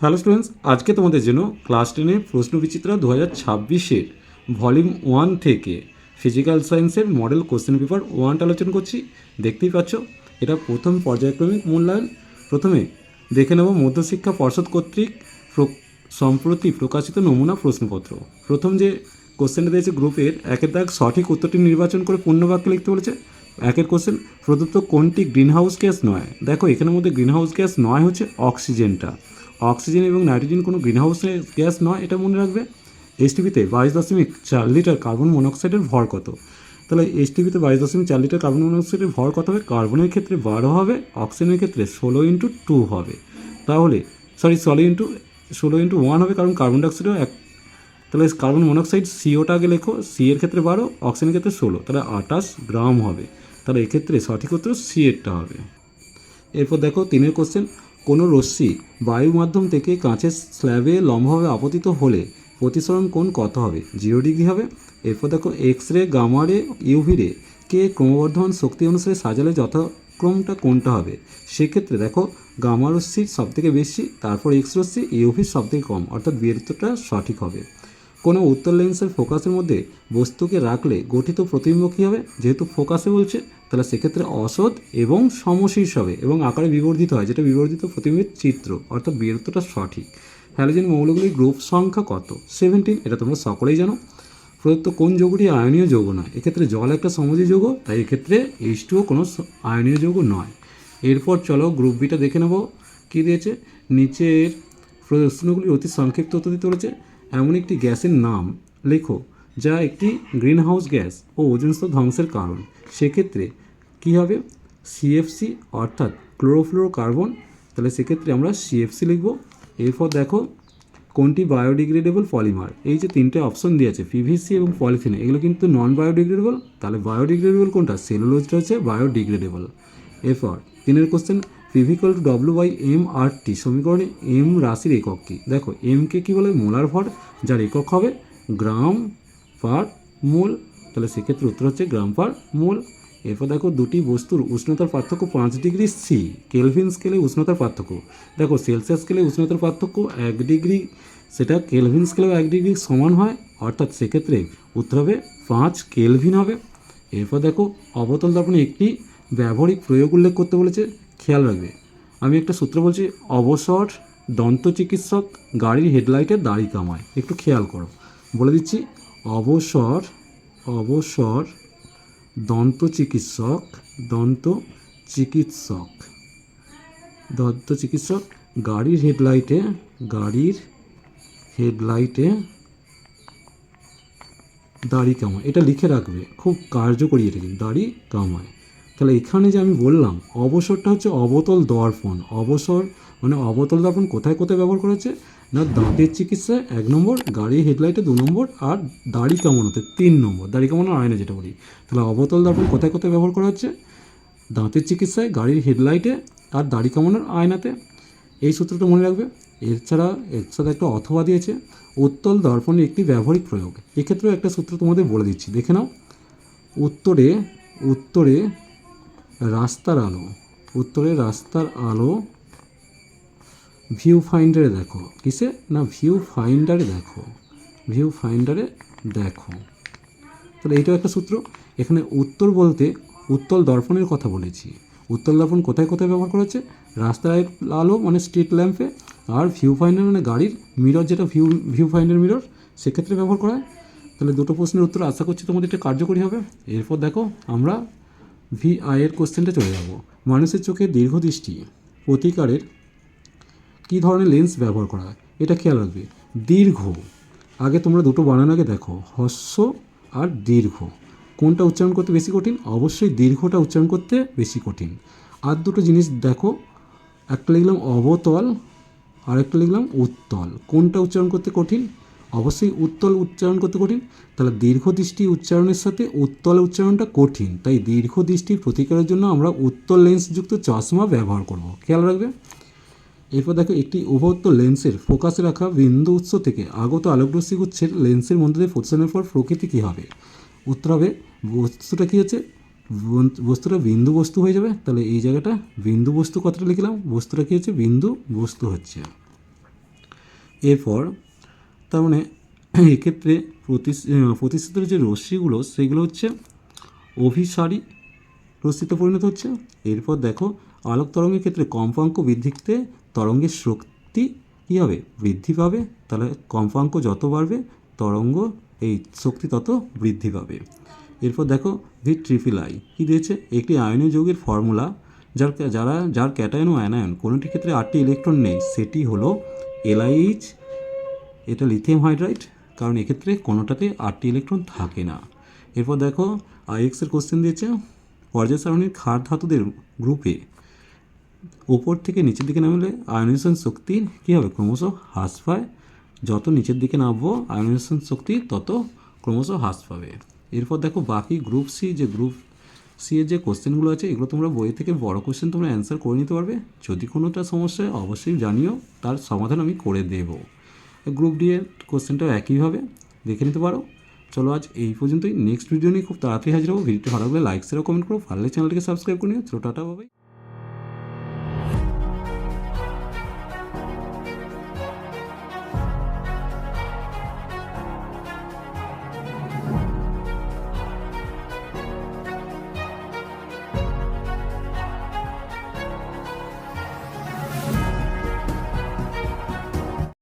Hello students, আজকে তোমাদের জন্য ক্লাস টেনে প্রশ্ন বিচিত্রা দু হাজার ছাব্বিশের ভলিউম ওয়ান থেকে ফিজিক্যাল সায়েন্সের মডেল কোশ্চেন পেপার ওয়ানটা আলোচনা করছি। দেখতেই পাচ্ছ, এটা প্রথম পর্যায়ক্রমিক মূল্যায়ন। প্রথমে দেখে নেব মধ্যশিক্ষা পর্ষদ কর্তৃক সম্প্রতি প্রকাশিত নমুনা প্রশ্নপত্র। প্রথম যে কোশ্চেনটা দিয়েছে গ্রুপের, একের দাগ সঠিক উত্তরটি নির্বাচন করে পূর্ণ বাক্যে লিখতে বলেছে। একের কোশ্চেন, প্রদত্ত কোনটি গ্রিনহাউস গ্যাস নয়? দেখো, এখানের মধ্যে গ্রিনহাউস গ্যাস নয় হচ্ছে অক্সিজেনটা। অক্সিজেন এবং নাইট্রোজেন কোনো গ্রিনহাউস গ্যাস নয়, এটা মনে রাখবে। এইচটিভিতে বাইশ দশমিক চার লিটার কার্বন মনোক্সাইডের ভর কত? তাহলে এইচটিভিতে বাইশ দশমিক চার লিটার কার্বন মনোক্সাইডের ভর কত হবে? কার্বনের ক্ষেত্রে বারো হবে, অক্সিজেনের ক্ষেত্রে ষোলো ইন্টু টু হবে। তাহলে সরি ষোলো ইন্টু ষোলো ইন্টু ওয়ান হবে কারণ কার্বন ডাইঅক্সাইডও এক। তাহলে কার্বন মনোক্সাইড সিওটা আগে লেখো সি এর ক্ষেত্রে বারো, অক্সিজেনের ক্ষেত্রে ষোলো, তাহলে আঠাশ গ্রাম হবে। তাহলে এক্ষেত্রে সঠিক উত্তর সি এরটা হবে। এরপর দেখো তিনের কোশ্চেন কোনো রশ্মি বায়ু মাধ্যম থেকে কাঁচের স্ল্যাবে লম্বভাবে আপতিত হলে প্রতিসরণ কোণ কত হবে? জিরো ডিগ্রি হবে। এরপর দেখো এক্স রে গামারে, ইউভিরে কে ক্রমবর্ধমান শক্তি অনুসারে সাজালে যথাক্রমটা কোনটা হবে? সেক্ষেত্রে দেখো গামা রশ্মির সবথেকে বেশি, তারপর এক্স রশ্মি ইউভির সবথেকে কম, অর্থাৎ বীরত্বটা সঠিক হবে। কোনো উত্তর লেন্সের ফোকাসের মধ্যে বস্তুকে রাখলে গঠিত প্রতিবিম্ব কী হবে? যেহেতু ফোকাসে বলছে, তাহলে সেক্ষেত্রে অসৎ এবং সমশীর্ষ হবে এবং আকারে বিবর্ধিত হয়, যেটা বিবর্ধিত প্রতিবিম্বের চিত্র, অর্থাৎ বীরত্বটা সঠিক। হ্যালোজেন মৌলগুলির গ্রুপ সংখ্যা কত? সেভেন্টিন এটা তোমরা সকলেই জানো। প্রদত্ত কোন যৌগটি আয়নীয় যৌগ নয়? এক্ষেত্রে জল একটা সমজি যৌগ, তাই এক্ষেত্রে এইচ টুও কোনো আয়নীয় যৌগ নয়। এরপর চলো গ্রুপ বিটা দেখে নেব। কী দিয়েছে? নিচের প্রশ্নগুলি অতি সংক্ষিপ্ত দিতে বলেছে। এমন একটি গ্যাসের নাম লেখো, যা একটি গ্রিনহাউস গ্যাস ও ওজন স্তর ধ্বংসের কারণ। সেক্ষেত্রে কী হবে? সিএফসি অর্থাৎ ক্লোরোফ্লোরোকার্বন। তাহলে সেক্ষেত্রে আমরা সিএফসি লিখব। এরপর দেখো, কোনটি বায়োডিগ্রেডেবল পলিমার? এই যে তিনটে অপশন দিয়ে আছে পিভিসি এবং পলিথিন, এগুলো কিন্তু নন বায়োডিগ্রেডেবল তাহলে বায়োডিগ্রেডেবল কোনটা? সেলুলোজটা হচ্ছে বায়োডিগ্রেডেবল। এরপর, তিনের question P V equal to W by M R T সমীকরণে এম রাশির একক কী? দেখো এমকে কী বলে? মোলার ভর, যার একক হবে গ্রাম পার মোল। তাহলে সেক্ষেত্রে উত্তর হচ্ছে গ্রাম পার মোল। এরপর দেখো, দুটি বস্তুর উষ্ণতার পার্থক্য পাঁচ ডিগ্রি সি কেলভিন স্কেলে উষ্ণতার পার্থক্য। দেখো, সেলসিয়াস স্কেলে উষ্ণতার পার্থক্য এক ডিগ্রি, সেটা কেলভিন স্কেলেও এক ডিগ্রি সমান হয়। অর্থাৎ সেক্ষেত্রে উত্তর হবে পাঁচ কেলভিন হবে। এরপর দেখো, অবতল দর্পণে একটি ব্যবহারিক প্রয়োগ উল্লেখ করতে বলেছে। খেয়াল রাখবে। আমি একটা সূত্র বলছি, অবসর দন্ত চিকিৎসক গাড়ির হেডলাইটে দাড়ি কামায়। একটু খেয়াল করো। বলে দিচ্ছি, অবসর অবসর দন্ত চিকিৎসক দন্ত চিকিৎসক দন্ত চিকিৎসক গাড়ির হেডলাইটে গাড়ির হেডলাইটে দাড়ি কামায়। এটা লিখে রাখবে। খুব কার্যকরী এটা কিন্তু, দাড়ি কামায়। তাহলে এখানে যে আমি বললাম, অবসরটা হচ্ছে অবতল দর্পণ। অবসর মানে অবতল দর্পণ কোথায় কোথায় ব্যবহার করা হচ্ছে? না, দাঁতের চিকিৎসায় এক নম্বর, গাড়ির হেডলাইটে দু নম্বর, আর দাড়ি কামানোতে তিন নম্বর, দাড়ি কামানোর আয়না যেটা বলি। তাহলে অবতল দর্পণ কোথায় কোথায় ব্যবহার করা হচ্ছে? দাঁতের চিকিৎসায়, গাড়ির হেডলাইটে, আর দাড়ি কামানোর আয়নাতে। এই সূত্রটা মনে রাখবে। এছাড়া এর সাথে একটা অথবা দিয়েছে, উত্তল দর্পণের একটি ব্যবহারিক প্রয়োগ। এক্ষেত্রেও একটা সূত্র তোমাদের বলে দিচ্ছি। দেখে নাও। উত্তরে উত্তরে রাস্তার আলো, উত্তরে রাস্তার আলো ভিউ ফাইন্ডারে দেখো। কিসে? না ভিউ ফাইন্ডারে দেখো। ভিউ ফাইন্ডারে দেখো। তাহলে এইটাও একটা সূত্র। এখানে উত্তর বলতে উত্তল দর্পণের কথা বলেছি। উত্তল দর্পণ কোথায় কোথায় ব্যবহার করা হচ্ছে? রাস্তার আলো মানে স্ট্রিট ল্যাম্পে আর ভিউ ফাইন্ডার মানে গাড়ির মিরর যেটা ভিউ ভিউ ফাইন্ডার মিরর সেক্ষেত্রে ব্যবহার করা হয়। তাহলে দুটো প্রশ্নের উত্তর আশা করছি তোমাদের এটা কার্যকরী হবে। এরপর দেখো, আমরা ভি আয়ের কোশ্চেনটা চলে যাব। মানুষের চোখে দীর্ঘদৃষ্টি প্রতিকারের কী ধরনের লেন্স ব্যবহার করা হয়, এটা খেয়াল রাখবে। দীর্ঘ, আগে তোমরা দুটো বানান, আগে দেখো। হস্য আর দীর্ঘ, কোনটা উচ্চারণ করতে বেশি কঠিন? অবশ্যই দীর্ঘটা উচ্চারণ করতে বেশি কঠিন। আর দুটো জিনিস দেখো, একটা লিখলাম অবতল আর একটা লিখলাম উত্তল, কোনটা উচ্চারণ করতে কঠিন? অবশ্যই উত্তল উচ্চারণ করতে কঠিন। তাহলে দীর্ঘ দৃষ্টি উচ্চারণের সাথে উত্তল উচ্চারণটা কঠিন। তাই দীর্ঘ দৃষ্টি প্রতিকারের জন্য আমরা উত্তল লেন্সযুক্ত চশমা ব্যবহার করব। খেয়াল রাখবে? এরপর দেখো, একটি উভত্ত লেন্সের ফোকাসে রাখা বিন্দু উৎস থেকে আগত আলোকরশ্মি গুচ্ছের লেন্সের মধ্যে দিয়ে প্রতিসরণের পর প্রকৃতি কী হবে? উত্তর হবে, বস্তুটা কী হচ্ছে? বস্তুটা বিন্দু বস্তু হয়ে যাবে। তাহলে এই জায়গাটা বিন্দু বস্তু কথাটা লিখলাম। বস্তুটা কী হচ্ছে? বিন্দু বস্তু হচ্ছে। এরপর তার মানে এক্ষেত্রে আহ, যে রশ্মিগুলো সেগুলো হচ্ছে অভিসারী রশ্মিতে পরিণত হচ্ছে। এরপর দেখো আলোক তরঙ্গের ক্ষেত্রে কম্পাঙ্ক বৃদ্ধিতে তরঙ্গের শক্তি কী হবে? বৃদ্ধি পাবে। তাহলে কম্পাঙ্ক যত বাড়বে তরঙ্গ এই শক্তি তত বৃদ্ধি পাবে। এরপর দেখো ভি ট্রিপল আই কী দিয়েছে? একটি আয়নীয় যৌগের ফর্মুলা যার যারা যার ক্যাটায়ন ও অ্যানায়ন কোনোটির ক্ষেত্রে আটটি ইলেকট্রন নেই সেটি হলো এলআইএইচ এটা লিথিয়াম হাইড্রাইড কারণ এক্ষেত্রে কোনোটাতে আটটি ইলেকট্রন থাকে না। এরপর দেখো আইএক্সের কোশ্চেন দিয়েছে, পর্যায় সারণীর ক্ষার ধাতুদের গ্রুপে ওপর থেকে নিচের দিকে নামলে আয়নাইজেশন শক্তি কী হবে ক্রমশ হ্রাস পায়? যত নিচের দিকে নামবো আয়নাইজেশন শক্তি তত ক্রমশ হ্রাস পাবে। এরপর দেখো, বাকি গ্রুপ সি যে গ্রুপ সি এর যে কোশ্চেনগুলো আছে, এগুলো তোমরা বই থেকে বড় কোশ্চেন তোমরা অ্যান্সার করে নিতে পারবে। যদি কোনোটা সমস্যা অবশ্যই জানিও, তার সমাধান আমি করে দেবো। গ্রুপ ডি এর কোশ্চেনটাও একইভাবে দেখে নিতে পারো। চলো আজ এই পর্যন্তই। নেক্সট ভিডিও নিয়ে খুব তাড়াতাড়ি হাজির হব। ভিডিওটি ভালো লাগলে লাইক শেয়ার কমেন্ট করো। ভালো চ্যানেলটিকে সাবস্ক্রাইব করে নিও। ছোটো টাটা